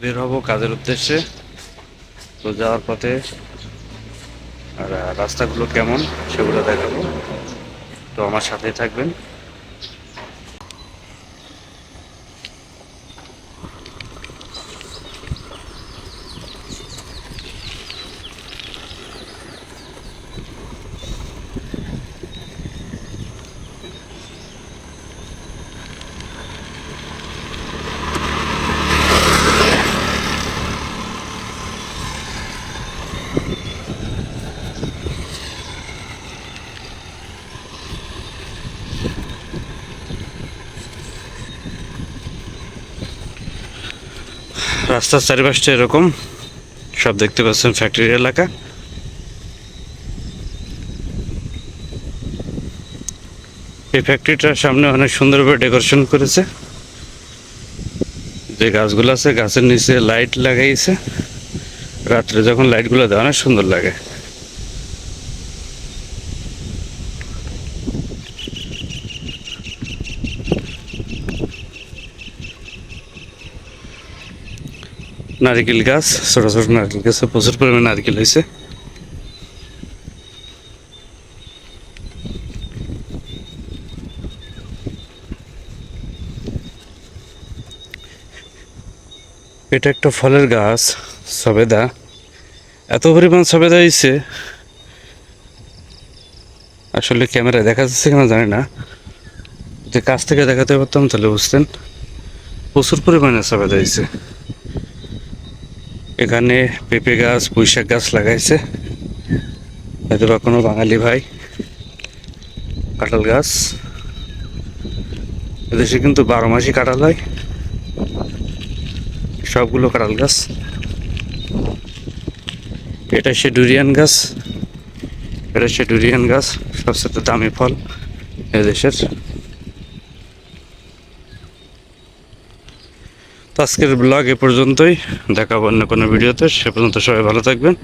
বের হব কাজের উদ্দেশ্যে। তো যাওয়ার পথে আর রাস্তাগুলো কেমন সেগুলো দেখাবো। তো আমার সাথেই থাকবেন। রাস্তার চারিপাশটা এরকম। সব দেখতে পাচ্ছেন ফ্যাক্টরি এলাকা। এই ফ্যাক্টরিটার সামনে অনেক সুন্দরভাবে ডেকোরেশন করেছে। যে গাছগুলো আছে, গাছের নিচে লাইট লাগাইছে। রাত্রে যখন লাইটগুলো দেয়, অনেক সুন্দর লাগে। নারিকেল গাছ, ছোট ছোট নারকেল গাছে প্রচুর পরিমাণে নারকেল হয়েছে। এটা একটা ফলের গাছ, সবেদা। এত পরিমাণ সবেদা হয়েছে। আসলে ক্যামেরায় দেখা যাচ্ছে কিনা জানি না। যে কাছ থেকে দেখাতে পারতাম তাহলে বুঝতেন। প্রচুর পরিমাণে সবেদা হয়েছে। এখানে পেঁপে গাছ, পুঁইশাক গাছ লাগাইছে। হয়তো বা কোনো বাঙালি ভাই। কাঁঠাল গাছ। এদেশে কিন্তু বারো মাসই কাঁঠাল হয়। সবগুলো কাঁঠাল গাছ। এটা সে ডুরিয়ান গাছ। এটা সে ডুরিয়ান গাছ। সবচেয়ে দামি ফল এদেশের। আজকের ব্লগ এ পর্যন্তই। দেখাবো অন্য কোনো ভিডিওতে। সে পর্যন্ত সবাই ভালো থাকবেন।